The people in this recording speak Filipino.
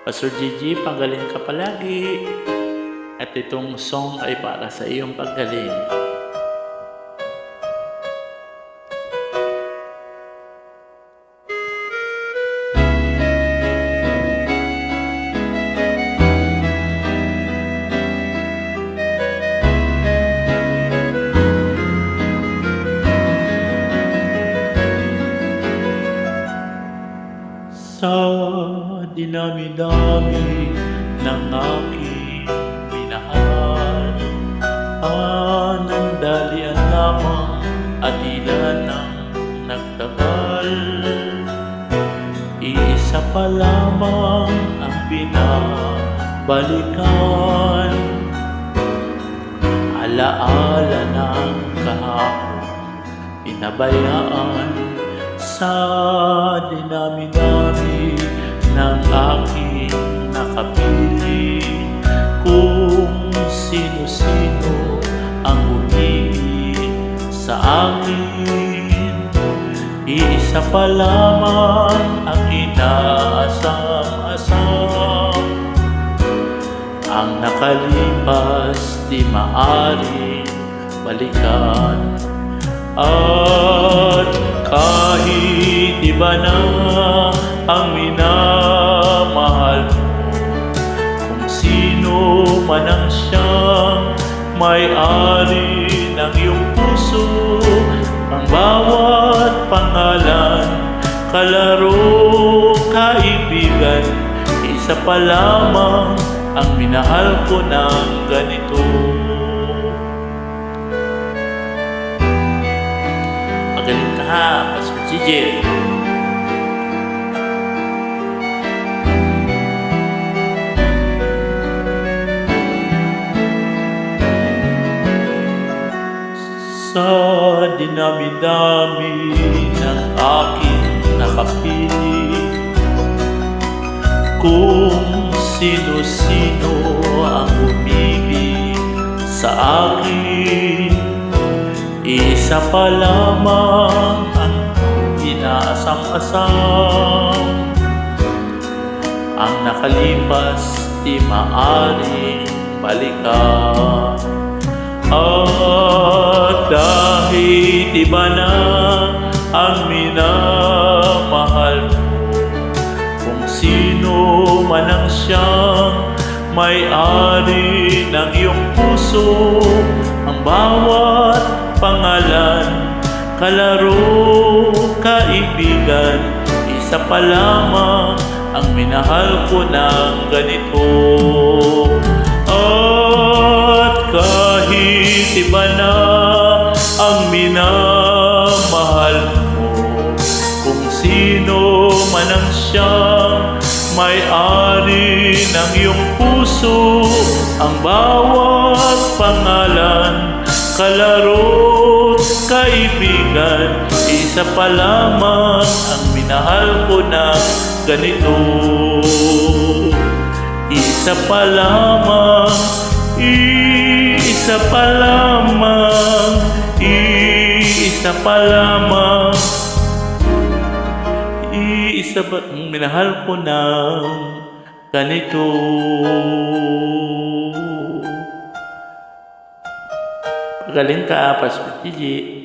Pastor Gigi, pagaling ka palagi. At itong song ay para sa iyong paggaling. Sa dinami-dami ng aking minahal. Panandalian lamang at ilan ang nagtagal. Iisa pa lamang ang binabalikan. Alaala ng kahapon Pinabayaan sa dinami-dami sino-sino ang humihi sa akin. Iisa pa lamang ang inaasam-asam Ang nakalipas di maaring balikan. At kahit iba na ang minamahal mo Kung sino man ang siyang may-ari ng iyong puso Ang bawat pangalan, kalaro, kaibigan Isa pa lamang ang minahal ko ng ganito Magaling ka ha, Pastor Gigi. Sa dinami-dami ng aking nakapili Kung sino-sino ang umibig sa akin Isa pa lamang ang inaasam-asam. Ang nakalipas di maaring balikan. At iba na ang minamahal. Kung sino man ang siyang may-ari ng iyong puso Ang bawat pangalan, kalaro, kaibigan Isa pa lamang ang minahal ko ng ganito. At kahit iba na minamahal mo. Kung sino man ang siyang may-ari ng iyong puso Ang bawat pangalan, kalaro, kaibigan Isa pa lamang ang minahal ko ng ganito. Isa pa lamang, isa pa lamang, isa pa lamang Iisa ba ang minahal ko ng ganito Pagaling ka, Pastor Gigi.